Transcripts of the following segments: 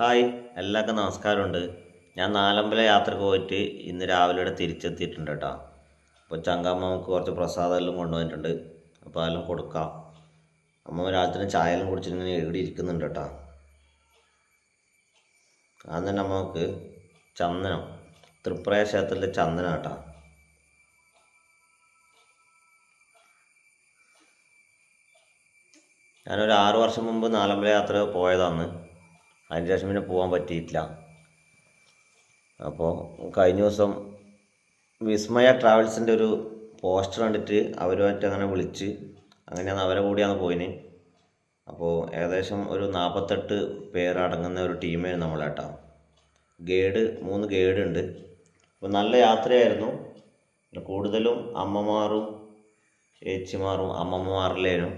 Hi എല്ലാവർക്കും നമസ്കാരമുണ്ട്. ഞാൻ നാലമ്പല യാത്രയ്ക്ക് പോയിട്ട് ഇന്ന് രാവിലെ ഇവിടെ തിരിച്ചെത്തിയിട്ടുണ്ട് കേട്ടോ. അപ്പോൾ ചങ്കമ്മ നമുക്ക് കുറച്ച് പ്രസാദമെല്ലാം കൊണ്ടുവന്നിട്ടുണ്ട്. അപ്പോൾ അതെല്ലാം കൊടുക്കാം. അമ്മ രാത്രി ചായ എല്ലാം കുടിച്ചിട്ട് ഇങ്ങനെ ഇവിടെ ഇരിക്കുന്നുണ്ട് കേട്ടോ. അന്ന് തന്നെ നമുക്ക് ചന്ദനം തൃപ്രയ ക്ഷേത്രത്തിലെ ചന്ദനം കേട്ടോ. ഞാനൊരു ആറ് വർഷം മുമ്പ് നാലമ്പല യാത്ര പോയതാണ്. അതിന് ശേഷം പിന്നെ പോകാൻ പറ്റിയിട്ടില്ല. അപ്പോൾ കഴിഞ്ഞ ദിവസം വിസ്മയ ട്രാവൽസിന്റെ ഒരു പോസ്റ്റർ കണ്ടിട്ട് അവരുമായിട്ട് അങ്ങനെ വിളിച്ച് അങ്ങനെയാണ് അവരെ കൂടിയാണ് പോയിന്. അപ്പോൾ ഏകദേശം ഒരു നാൽപ്പത്തെട്ട് പേരടങ്ങുന്ന ഒരു ടീമായിരുന്നു നമ്മളേട്ടാ. ഗൈഡ് മൂന്ന് ഗൈഡ് ഉണ്ട് അപ്പോൾ നല്ല യാത്രയായിരുന്നു. കൂടുതലും അമ്മമാരും ചേച്ചിമാരും അമ്മമ്മമാരിലേനും.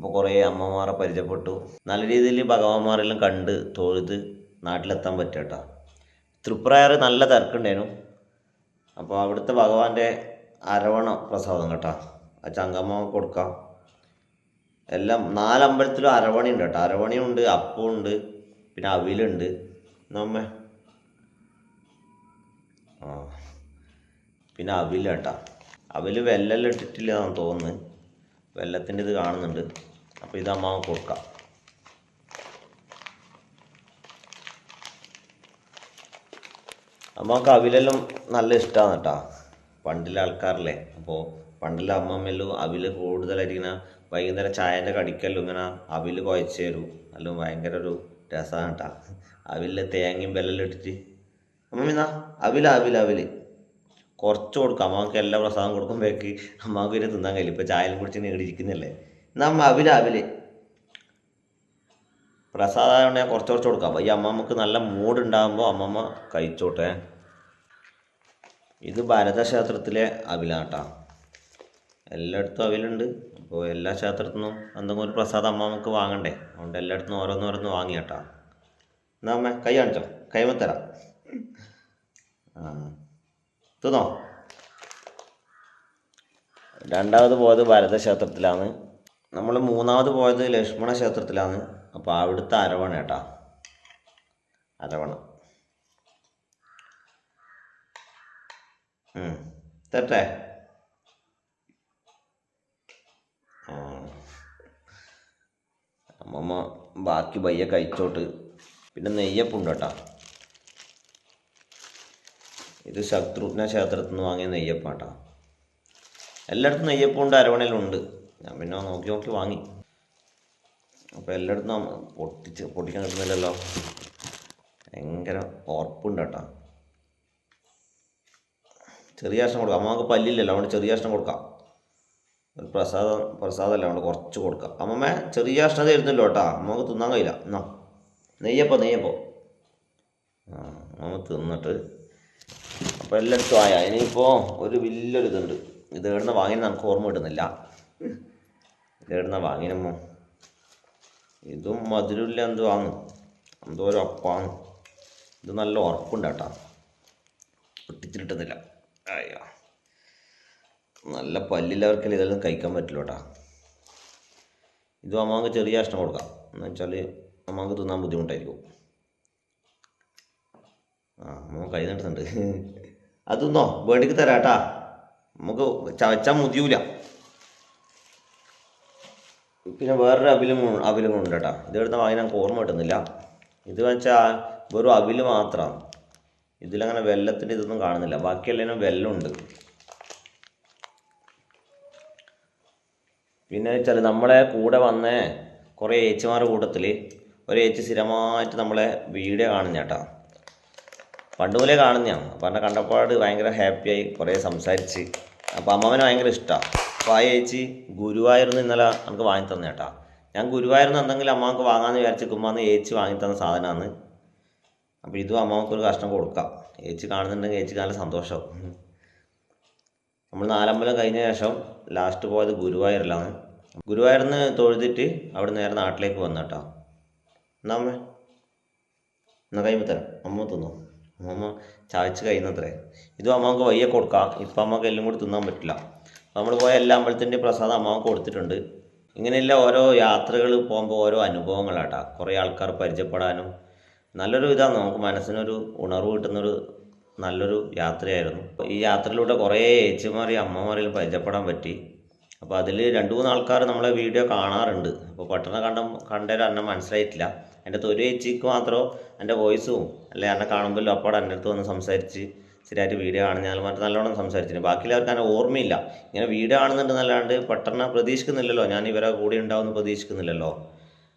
അപ്പോൾ കുറേ അമ്മമാരെ പരിചയപ്പെട്ടു. നല്ല രീതിയിൽ ഭഗവാന്മാരെല്ലാം കണ്ട് തൊഴുത് നാട്ടിലെത്താൻ പറ്റട്ടോ. തൃപ്രായർ നല്ല തിരക്കുണ്ടായിരുന്നു. അപ്പോൾ അവിടുത്തെ ഭഗവാന്റെ അരവണ പ്രസാദം കേട്ടോ. ആ ചങ്കമ്മ കൊടുക്കാം. എല്ലാം നാലമ്പലത്തിലും അരവണി ഉണ്ട് കേട്ടോ. അരവണിയുണ്ട് അപ്പമുണ്ട് പിന്നെ അവിലുണ്ട്. നമ്മ. ആ പിന്നെ അവിൽ കേട്ടോ അവിൽ വെല്ലെല്ലാം ഇട്ടിട്ടില്ല എന്നാണ് തോന്നുന്നത് വെല്ലത്തിന്റെ ഇത് കാണുന്നുണ്ട്. അപ്പോൾ ഇത് അമ്മ കൊടുക്കാം. അമ്മയ്ക്ക് അവിലെല്ലാം നല്ല ഇഷ്ടമാണ് കേട്ടോ പണ്ടിലെ ആൾക്കാരല്ലേ. അപ്പോൾ പണ്ടിലെ അമ്മമ്മയെല്ലാം അവിൽ കൂടുതലായിട്ട് ഇങ്ങനെ വൈകുന്നേരം ചായന്റെ കടിക്കെല്ലാം ഇങ്ങനെ അവിൽ കുഴച്ച് തരും. എല്ലാം ഭയങ്കര ഒരു രസമാണ് കേട്ടോ അവിലിൽ തേങ്ങയും വെല്ലെല്ലാം ഇട്ടിട്ട്. അമ്മമ്മ അവിൽ അവില അവിൽ കുറച്ച് കൊടുക്കും. അമ്മയ്ക്ക് എല്ലാ പ്രസാദം കൊടുക്കുമ്പോഴേക്ക് അമ്മയ്ക്ക് പിന്നെ തിന്നാൻ കഴിയില്ല. ഇപ്പോൾ ചായയിൽ കുടിച്ച് ഇങ്ങനെ ഇരിക്കുന്നില്ലേ. എന്നാ അവിരാവിലെ പ്രസാദം കുറച്ച് കുറച്ച് കൊടുക്കാം. ഈ അമ്മമ്മക്ക് നല്ല മൂഡ് ഉണ്ടാകുമ്പോൾ അമ്മമ്മ കഴിച്ചോട്ടെ. ഇത് ഭരതക്ഷേത്രത്തിലെ അവിലാട്ടാ. എല്ലായിടത്തും അവിലുണ്ട്. അപ്പോൾ എല്ലാ ക്ഷേത്രത്തിനും എന്തെങ്കിലും ഒരു പ്രസാദം അമ്മമ്മക്ക് വാങ്ങണ്ടേ? അതുകൊണ്ട് എല്ലായിടത്തും ഓരോന്ന് വാങ്ങിയാട്ടാ. എന്നാ അമ്മ കൈ കാണിച്ചോ? കൈമത്തരാം ആ തിന്നോ? രണ്ടാമത് പോയത് ഭരതക്ഷേത്രത്തിലാണ്. നമ്മൾ മൂന്നാമത് പോയത് ലക്ഷ്മണ ക്ഷേത്രത്തിലാണ്. അപ്പോൾ അവിടുത്തെ അരവണ കേട്ടാ അരവണ. തട്ടെ. അമ്മമ്മ ബാക്കി പയ്യെ കഴിച്ചോട്ട്. പിന്നെ നെയ്യപ്പുണ്ട് കേട്ടാ ഇത് ശത്രുഘ്ന ക്ഷേത്രത്തിൽ നിന്ന് വാങ്ങിയ നെയ്യപ്പാട്ടാ എല്ലായിടത്തും നെയ്യപ്പുണ്ട് അരവണയിലുണ്ട്. ഞാൻ പിന്നെ നോക്കി നോക്കി വാങ്ങി. അപ്പോൾ എല്ലായിടത്തും പൊട്ടിച്ച് പൊട്ടിക്കാൻ കിട്ടുന്നില്ലല്ലോ. ഭയങ്കര ഉറപ്പുണ്ട് കേട്ടോ. ചെറിയ കഷ്ണം കൊടുക്കാം. അമ്മയ്ക്ക് പല്ലില്ലല്ലോ അതുകൊണ്ട് ചെറിയ കഷ്ണം കൊടുക്കാം. ഒരു പ്രസാദം പ്രസാദമല്ല അതുകൊണ്ട് കുറച്ച് കൊടുക്കാം. അമ്മമ്മ ചെറിയ കഷ്ണം തരുന്നല്ലോ കേട്ടോ. അമ്മയ്ക്ക് തിന്നാൻ കഴിയില്ല. എന്നാ നെയ്യപ്പോ നെയ്യപ്പോ ആ അമ്മ തിന്നിട്ട്. അപ്പോൾ എല്ലായിടത്തും ആയ. ഇനിയിപ്പോൾ ഒരു വലിയൊരു ഇതുണ്ട് ഇത് എവിടുന്ന വാങ്ങിയെന്ന് നമുക്ക് ഓർമ്മ കിട്ടുന്നില്ല. ഇത് എവിടുന്ന വാങ്ങിനമ്മോ? ഇതും മധുരമില്ല എന്തോ ആണ് എന്തോ ഒരു അപ്പാണ് ഇത് നല്ല ഉറപ്പുണ്ട് കേട്ടോ ഒട്ടിച്ചിട്ടുന്നില്ല അയ്യോ. നല്ല പല്ലില്ലവർക്കല്ലേ ഇതെല്ലാം കഴിക്കാൻ പറ്റില്ല കേട്ടോ ഇത് അമ്മാങ്ക് ചെറിയ കഷ്ണം കൊടുക്കാം. എന്ന് വെച്ചാൽ അമ്മാങ്ക് തിന്നാൻ ബുദ്ധിമുട്ടായിരിക്കും. ആ അമ്മ കൈ നീട്ടുന്നുണ്ട്. അതൊന്നോ വേണ്ടിക്ക് തരാട്ടാ. നമുക്ക് ചവച്ചാൽ മുതിയൂല. പിന്നെ വേറൊരു അവിലും അവിലും ഉണ്ട് കേട്ടോ ഇത് ഇവിടുന്ന് വാങ്ങി നമുക്ക് ഓർമ്മ കിട്ടുന്നില്ല. ഇത് വെച്ചാൽ വെറും അവിൽ മാത്രമാണ് ഇതിലങ്ങനെ വെല്ലത്തിന്റെ ഇതൊന്നും കാണുന്നില്ല. ബാക്കിയെല്ലാം വെള്ളമുണ്ട് പിന്നെ വെച്ചാൽ നമ്മളെ കൂടെ വന്ന കുറേ ഏച്ചിമാരുടെ കൂട്ടത്തിൽ ഒരു ഏച്ചി സ്ഥിരമായിട്ട് നമ്മളെ വീഡിയോ കാണുന്ന കേട്ടോ പണ്ട് മുതലേ കാണുന്നതാണ് അപ്പം എന്നെ കണ്ടപ്പാട് ഭയങ്കര ഹാപ്പിയായി കുറേ സംസാരിച്ച്. അപ്പോൾ അമ്മാവന് ഭയങ്കര ഇഷ്ടമാണ് ആ ചേച്ചി ഗുരുവായൂർന്ന് ഇന്നലെ നമുക്ക് വാങ്ങി തന്നെ കേട്ടാ. ഞാൻ ഗുരുവായൂർന്ന് എന്തെങ്കിലും അമ്മാക്ക് വാങ്ങാമെന്ന് വിചാരിച്ച് കുമ്മാന്ന് ചേച്ചി വാങ്ങി തന്ന സാധനമാണ് അപ്പോൾ ഇതും അമ്മാക്ക് ഒരു കഷ്ണം കൊടുക്കാം. ചേച്ചി കാണുന്നുണ്ടെങ്കിൽ ചേച്ചി നല്ല സന്തോഷമാവും നമ്മൾ നാലമ്പലം കഴിഞ്ഞ ശേഷം ലാസ്റ്റ് പോയത് ഗുരുവായൂരിലാണ്. ഗുരുവായൂർന്ന് തൊഴുതിട്ട് അവിടെ നേരെ നാട്ടിലേക്ക് വന്നു കേട്ടോ. എന്നാ അമ്മേ? എന്നാ കഴിയുമ്പോൾ തരാം അമ്മ തിന്നോ? അമ്മ ചായച്ച് കഴിയുന്നത്രേ. ഇതും അമ്മയ്ക്ക് വയ്യ കൊടുക്കാം. ഇപ്പം അമ്മയ്ക്ക് എല്ലാം കൂടി തിന്നാൻ പറ്റില്ല. നമ്മൾ പോയ എല്ലാ അമ്പലത്തിന്റെയും പ്രസാദം അമ്മാവൻ കൊടുത്തിട്ടുണ്ട്. ഇങ്ങനെയുള്ള ഓരോ യാത്രകൾ പോകുമ്പോൾ ഓരോ അനുഭവങ്ങളാട്ടാ. കുറേ ആൾക്കാർ പരിചയപ്പെടാനും നല്ലൊരു ഇതാണ്. നമുക്ക് മനസ്സിനൊരു ഉണർവ് കിട്ടുന്നൊരു നല്ലൊരു യാത്രയായിരുന്നു. ഈ യാത്രയിലൂടെ കുറേ ഏച്ചിമാരെയും അമ്മമാരെയും പരിചയപ്പെടാൻ പറ്റി. അപ്പോൾ അതിൽ രണ്ട് മൂന്ന് ആൾക്കാർ നമ്മളെ വീഡിയോ കാണാറുണ്ട്. അപ്പോൾ പെട്ടെന്ന് കണ്ട കണ്ടൊരു അന്നെ മനസ്സിലായിട്ടില്ല. എന്റെ തൊരു ചേച്ചിക്ക് മാത്രം എന്റെ വോയിസും അല്ലെ എന്നെ കാണുമ്പോൾ അപ്പാടെ എന്റെ അടുത്ത് വന്ന് സംസാരിച്ച് ശരിയായിട്ട് വീഡിയോ കാണുന്ന മാത്രം നല്ലോണം സംസാരിച്ചിട്ടുണ്ട് ബാക്കിയുള്ളവർക്ക് അങ്ങനെ ഓർമ്മയില്ല. ഇങ്ങനെ വീഡിയോ കാണുന്നുണ്ടെന്നല്ലാണ്ട് പെട്ടെന്ന് പ്രതീക്ഷിക്കുന്നില്ലല്ലോ. ഞാൻ ഇവരെ കൂടെ ഉണ്ടാവുമെന്ന് പ്രതീക്ഷിക്കുന്നില്ലല്ലോ.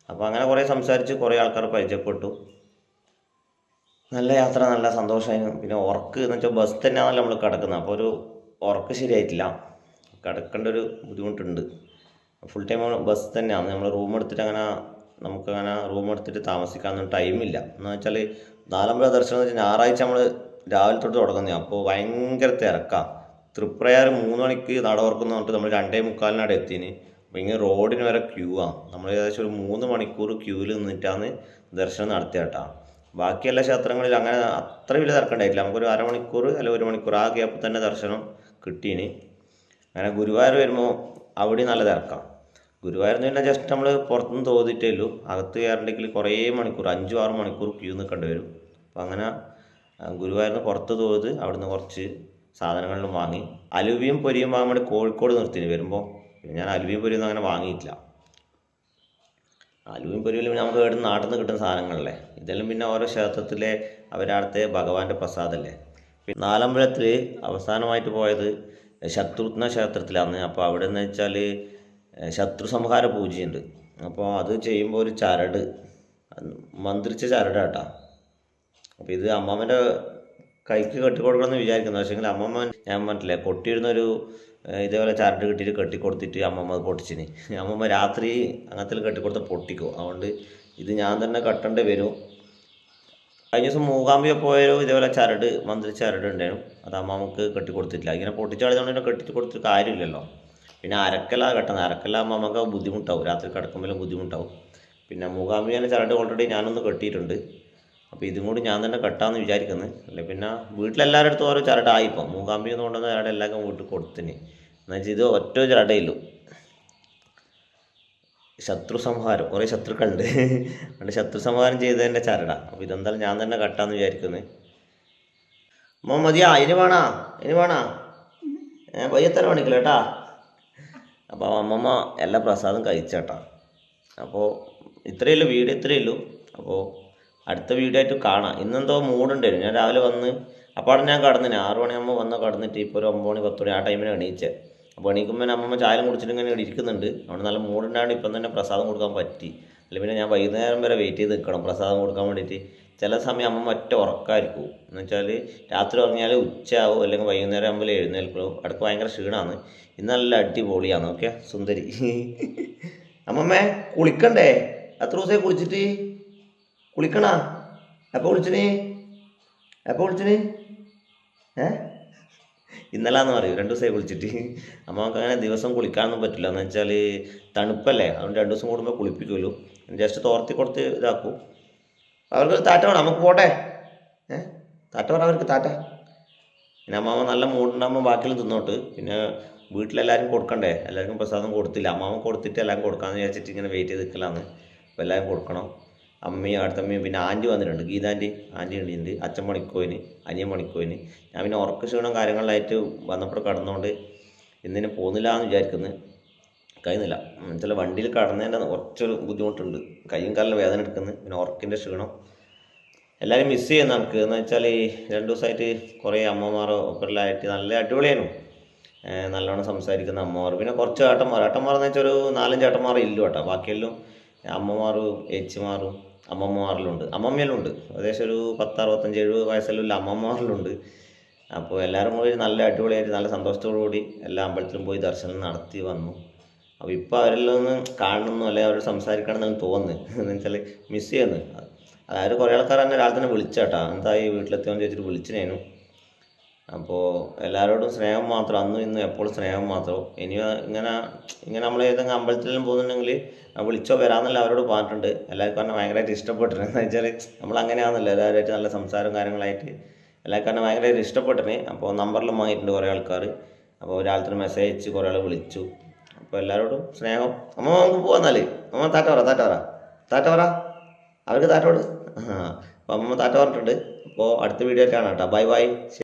അപ്പോൾ അങ്ങനെ കുറേ സംസാരിച്ച് കുറേ ആൾക്കാർ പരിചയപ്പെട്ടു. നല്ല യാത്ര നല്ല സന്തോഷമായിരുന്നു പിന്നെ ഉറക്ക് എന്ന് വെച്ചാൽ ബസ് തന്നെയാണല്ലോ നമ്മൾ കിടക്കുന്നത്. അപ്പോൾ ഒരു ഉറക്ക് ശരിയായിട്ടില്ല. കിടക്കേണ്ട ഒരു ബുദ്ധിമുട്ടുണ്ട്. ഫുൾ ടൈം ബസ് തന്നെയാണ്. നമ്മൾ റൂം എടുത്തിട്ട് അങ്ങനെ നമുക്കങ്ങനെ റൂം എടുത്തിട്ട് താമസിക്കാനൊന്നും ടൈമില്ല. എന്ന് വെച്ചാൽ നാലമ്പല ദർശനം എന്ന് വെച്ചാൽ ഞായറാഴ്ച നമ്മൾ രാവിലെ തൊട്ട് തുടങ്ങുന്നത് അപ്പോൾ ഭയങ്കര തിരക്കാണ് തൃപ്രയാർ മൂന്ന് മണിക്ക് നട തുറക്കുന്നു പറഞ്ഞിട്ട് നമ്മൾ രണ്ടേ മുക്കാലിനടെ എത്തിന്. അപ്പോൾ ഇങ്ങനെ റോഡിന് വരെ ക്യൂ ആണ് നമ്മൾ ഏകദേശം ഒരു മൂന്ന് മണിക്കൂർ ക്യൂവിൽ നിന്നിട്ടാണ് ദർശനം നടത്തിയ കേട്ടോ ബാക്കി എല്ലാ ക്ഷേത്രങ്ങളിലും അങ്ങനെ അത്ര വലിയ തിരക്കുണ്ടായിട്ടില്ല. നമുക്കൊരു അരമണിക്കൂർ അല്ലെങ്കിൽ ഒരു മണിക്കൂർ ആ ഗ്യാപ്പിൽ തന്നെ ദർശനം കിട്ടീന്. അങ്ങനെ ഗുരുവായൂർ വരുമ്പോൾ അവിടെ നല്ല തിരക്കാണ് ഗുരുവായൂർ എന്ന് പറഞ്ഞാൽ ജസ്റ്റ് നമ്മൾ പുറത്തുനിന്ന് തോന്നിയിട്ടേ ഉള്ളൂ. അകത്ത് കയറണമെങ്കിൽ കുറേ മണിക്കൂർ അഞ്ചും ആറും മണിക്കൂർ ക്യൂ നിൽക്കേണ്ടി വരും. അപ്പോൾ അങ്ങനെ ആ, ഗുരുവായൂരിന്ന് പുറത്ത് പോയത് അവിടുന്ന് കുറച്ച് സാധനങ്ങളിലും വാങ്ങി. അലുവിയും പൊരിയും വാങ്ങാൻ വേണ്ടി കോഴിക്കോട് നിർത്തിന് വരുമ്പോൾ പിന്നെ ഞാൻ അലുവിയും പൊരിയൊന്നും അങ്ങനെ വാങ്ങിയിട്ടില്ല. അലുവിയും പൊരിയിലും നമുക്ക് ഇവിടെ നാട്ടിൽ നിന്ന് കിട്ടുന്ന സാധനങ്ങളല്ലേ? ഇതെല്ലാം പിന്നെ ഓരോ ക്ഷേത്രത്തിലെ അവരടുത്തെ ഭഗവാന്റെ പ്രസാദല്ലേ? പിന്നെ നാലമ്പലത്തിൽ അവസാനമായിട്ട് പോയത് ശത്രുഘ്ന ക്ഷേത്രത്തിലാണ് അപ്പോൾ അവിടെ എന്ന് വെച്ചാൽ ശത്രു സംഹാര പൂജയുണ്ട്. അപ്പോൾ അത് ചെയ്യുമ്പോൾ ഒരു ചരട് മന്ത്രിച്ച ചരടാട്ടാ. അപ്പോൾ ഇത് അമ്മാമ്മന്റെ കൈക്ക് കെട്ടിക്കൊടുക്കണമെന്ന് വിചാരിക്കുന്നു. പക്ഷേങ്കിൽ അമ്മമ്മ ഞാൻ പറഞ്ഞില്ലേ കൊട്ടിയിരുന്നൊരു ഇതേപോലെ ചരട് കിട്ടിയിട്ട് കെട്ടിക്കൊടുത്തിട്ട് അമ്മമ്മ അത് പൊട്ടിച്ചിന്. അമ്മമ്മ രാത്രി അങ്ങനത്തെ കെട്ടിക്കൊടുത്ത് പൊട്ടിക്കും. അതുകൊണ്ട് ഇത് ഞാൻ തന്നെ കെട്ടേണ്ടി വരും. കഴിഞ്ഞ ദിവസം മൂകാമ്പിയ പോയാലും ഇതേപോലെ ചരട് മന്ത്രി ചരട് ഉണ്ടായിരുന്നു. അത് അമ്മമ്മക്ക് കെട്ടിക്കൊടുത്തിട്ടില്ല. ഇങ്ങനെ പൊട്ടിച്ചാളിതുകൊണ്ട് കെട്ടി കൊടുത്തിട്ട് കാര്യമില്ലല്ലോ. പിന്നെ അരക്കല കെട്ടണം അരക്കല അമ്മമ്മക്ക് ബുദ്ധിമുട്ടാവും. രാത്രി കിടക്കുമ്പോഴും ബുദ്ധിമുട്ടാവും. പിന്നെ മൂകാമ്പിയാണ് ചരട് ഓൾറെഡി ഞാനൊന്ന് കെട്ടിയിട്ടുണ്ട്. അപ്പോൾ ഇതും കൂടി ഞാൻ തന്നെ കെട്ടാമെന്ന് വിചാരിക്കുന്നത് അല്ലെ പിന്നെ വീട്ടിലെല്ലാവരുടെ അടുത്തും ഓരോ ചരടായി ഇപ്പം മൂകാമ്പി എന്ന് കൊണ്ടുവന്ന ചരട എല്ലാവർക്കും വീട്ടിൽ കൊടുത്തിന്. എന്നുവെച്ചാൽ ഇത് ഒറ്റ ചരടേയുള്ളൂ. ശത്രു സംഹാരം. കുറേ ശത്രുക്കളുണ്ട്. അതുകൊണ്ട് ശത്രു സംഹാരം ചെയ്തതിന്റെ ചരട. അപ്പോൾ ഇതെന്തായാലും ഞാൻ തന്നെ കട്ടാന്ന് വിചാരിക്കുന്നത് അമ്മ മതിയാ ഇനി വേണാ? ഇനി വേണാ? ഏ വയ്യത്തര പണിക്കില്ല കേട്ടാ? അപ്പോൾ അമ്മമ്മ എല്ലാ പ്രസാദം കഴിച്ചേട്ടാ. അപ്പോൾ ഇത്രയേ ഉള്ളൂ വീട് ഇത്രയേ ഉള്ളൂ. അപ്പോൾ അടുത്ത വീഡിയോ ആയിട്ട് കാണാം. ഇന്നെന്തോ മൂടുണ്ടായിരുന്നു ഞാൻ രാവിലെ വന്ന് അപ്പാടെ ഞാൻ കടന്നിന്. ആറ് മണിയാകുമ്പോൾ വന്ന് കടന്നിട്ട് ഇപ്പോൾ ഒരു ഒമ്പത് മണി പത്ത് മണി ആ ടൈമിന് എണീച്ചത് അപ്പോൾ എണീക്കുമ്പോൾ അമ്മമ്മ ചായം കുടിച്ചിട്ട് ഇങ്ങനെ ഇരിക്കുന്നുണ്ട്. അവിടെ നല്ല മൂടുണ്ടാണ്ട് ഇപ്പം തന്നെ പ്രസാദം കൊടുക്കാൻ പറ്റി. അല്ലെങ്കിൽ പിന്നെ ഞാൻ വൈകുന്നേരം വരെ വെയിറ്റ് ചെയ്ത് നിൽക്കണം പ്രസാദം കൊടുക്കാൻ വേണ്ടിയിട്ട് ചില സമയം അമ്മ ഒറ്റ ഉറക്കമായിരിക്കും എന്ന് വെച്ചാൽ രാത്രി ഉറങ്ങിയാൽ ഉച്ചയാവും അല്ലെങ്കിൽ വൈകുന്നേരം ആകുമ്പോൾ എഴുന്നേൽക്കുള്ളൂ. അടുത്ത് ഭയങ്കര ക്ഷീണമാണ് ഇന്ന് നല്ല അടിപൊളിയാണ് ഓക്കെ? സുന്ദരി. അമ്മമ്മേ കുളിക്കണ്ടേ? എത്ര ദിവസമായി കുളിച്ചിട്ട്? കുളിക്കണ? എപ്പോൾ കുളിച്ചിന് എപ്പോൾ കുളിച്ചിന് ഏ? ഇന്നലാന്ന് പറയും രണ്ട് ദിവസമായി കുളിച്ചിട്ട്. അമ്മയ്ക്ക് അങ്ങനെ ദിവസം കുളിക്കാനൊന്നും പറ്റില്ല. എന്ന് വെച്ചാൽ തണുപ്പല്ലേ? അതുകൊണ്ട് രണ്ട് ദിവസം കൂടുമ്പോൾ കുളിപ്പിക്കുമല്ലോ. ജസ്റ്റ് തോർത്തി കൊടുത്ത് ഇതാക്കും. അവർക്ക് താറ്റ വേണം. നമുക്ക് പോട്ടെ. ഏ? താറ്റ വേണം അവർക്ക് താറ്റ. പിന്നെ അമ്മാമ്മ നല്ല മൂടുണ്ടാകുമ്പോൾ ബാക്കിയെല്ലാം തിന്നോട്ട്. പിന്നെ വീട്ടിലെല്ലാവരും കൊടുക്കണ്ടേ? എല്ലാവർക്കും പ്രസാദം കൊടുത്തില്ല. അമ്മാമ്മ കൊടുത്തിട്ട് എല്ലാവരും കൊടുക്കാമെന്ന് വിചാരിച്ചിട്ട് ഇങ്ങനെ വെയിറ്റ് ചെയ്ത് നിൽക്കലാണ് അപ്പോൾ എല്ലാവരും കൊടുക്കണം. അമ്മയും അടുത്തമ്മയും പിന്നെ ആന്റി വന്നിട്ടുണ്ട്. ഗീതാന്റി ആന്റി ഉണ്ട്. അച്ഛൻ മണിക്കോയിന് അനിയൻ മണിക്കോയിന് ഞാൻ പിന്നെ ഉറക്ക ക്ഷീണം കാര്യങ്ങളിലായിട്ട് വന്നപ്പോൾ കടന്നുകൊണ്ട് ഇന്നിന് പോകുന്നില്ല എന്ന് വിചാരിക്കുന്നു. കഴിയുന്നില്ല. ചില വണ്ടിയിൽ കടന്നതിന്റെ കുറച്ചൊരു ബുദ്ധിമുട്ടുണ്ട്. കൈയും കാലിലും വേദന എടുക്കുന്നു. പിന്നെ ഉറക്കിന്റെ ക്ഷീണം. എല്ലാവരും മിസ് ചെയ്യും നമുക്ക്. എന്ന് വെച്ചാൽ രണ്ട് ദിവസമായിട്ട് കുറേ അമ്മമാരോ ഒപ്പറിലായിട്ട് നല്ല അടിപൊളിയായിരുന്നു. നല്ലോണം സംസാരിക്കുന്ന അമ്മമാർ. പിന്നെ കുറച്ച് ഏട്ടന്മാർ ഏട്ടന്മാർ എന്ന് വെച്ചാൽ ഒരു നാലഞ്ച് ഏട്ടന്മാർ ഇല്ലു കേട്ടോ. ബാക്കിയെല്ലാം അമ്മമാരും ഏച്ചിമാരും അമ്മമ്മമാരിലുണ്ട്. അമ്മമ്മയിലുണ്ട്. ഏകദേശം ഒരു പത്ത് അറുപത്തഞ്ച് എഴുപത് വയസ്സിലുള്ള അമ്മമ്മമാരിലുണ്ട്. അപ്പോൾ എല്ലാവരും കൂടി നല്ല അടിപൊളിയായിട്ട് നല്ല സന്തോഷത്തോടു കൂടി എല്ലാ അമ്പലത്തിലും പോയി ദർശനം നടത്തി വന്നു. അപ്പോൾ ഇപ്പോൾ അവരെല്ലാം ഒന്ന് കാണണമെന്നോ അല്ലെങ്കിൽ അവരോട് സംസാരിക്കണമെന്നാണ് തോന്നുന്നു. എന്ന് വെച്ചാൽ മിസ് ചെയ്യുന്നു. അതായത് കുറേ ആൾക്കാർ തന്നെ രാവിലെ തന്നെ ഈ എന്തായി വീട്ടിലെത്തിയോന്ന് ചോദിച്ചിട്ട് വിളിച്ചിനേനു. അപ്പോൾ എല്ലാവരോടും സ്നേഹം മാത്രം അന്നും ഇന്നും എപ്പോഴും സ്നേഹം മാത്രം. ഇനി ഇങ്ങനെ ഇങ്ങനെ നമ്മൾ ഏതെങ്കിലും അമ്പലത്തിലും പോകുന്നുണ്ടെങ്കിൽ വിളിച്ചോ വരാമെന്നല്ല അവരോട് പറഞ്ഞിട്ടുണ്ട്. എല്ലാവർക്കും പറഞ്ഞാൽ ഭയങ്കരമായിട്ട് ഇഷ്ടപ്പെട്ടിരുന്നു എന്ന് വെച്ചാൽ നമ്മൾ അങ്ങനെയാണല്ലോ എല്ലാവരുമായിട്ട് നല്ല സംസാരം കാര്യങ്ങളായിട്ട് എല്ലാവർക്കും പറഞ്ഞാൽ ഭയങ്കരമായിട്ട് ഇഷ്ടപ്പെട്ടിന് അപ്പോൾ നമ്പറിലും വാങ്ങിയിട്ടുണ്ട് കുറേ ആൾക്കാർ അപ്പോൾ രാവിലത്തെ മെസ്സേജ് അയച്ച് കുറേ ആൾ വിളിച്ചു. അപ്പോൾ എല്ലാവരോടും സ്നേഹം. അമ്മ നമുക്ക് പോവാന്നാൽ അമ്മ താറ്റ പറ താറ്റ പറ. താറ്റ പറ. അവർക്ക് താറ്റോട് അപ്പോൾ അമ്മ താറ്റ പറഞ്ഞിട്ടുണ്ട്. അപ്പോൾ അടുത്ത വീഡിയോ കാണാം കേട്ടോ. Bye bye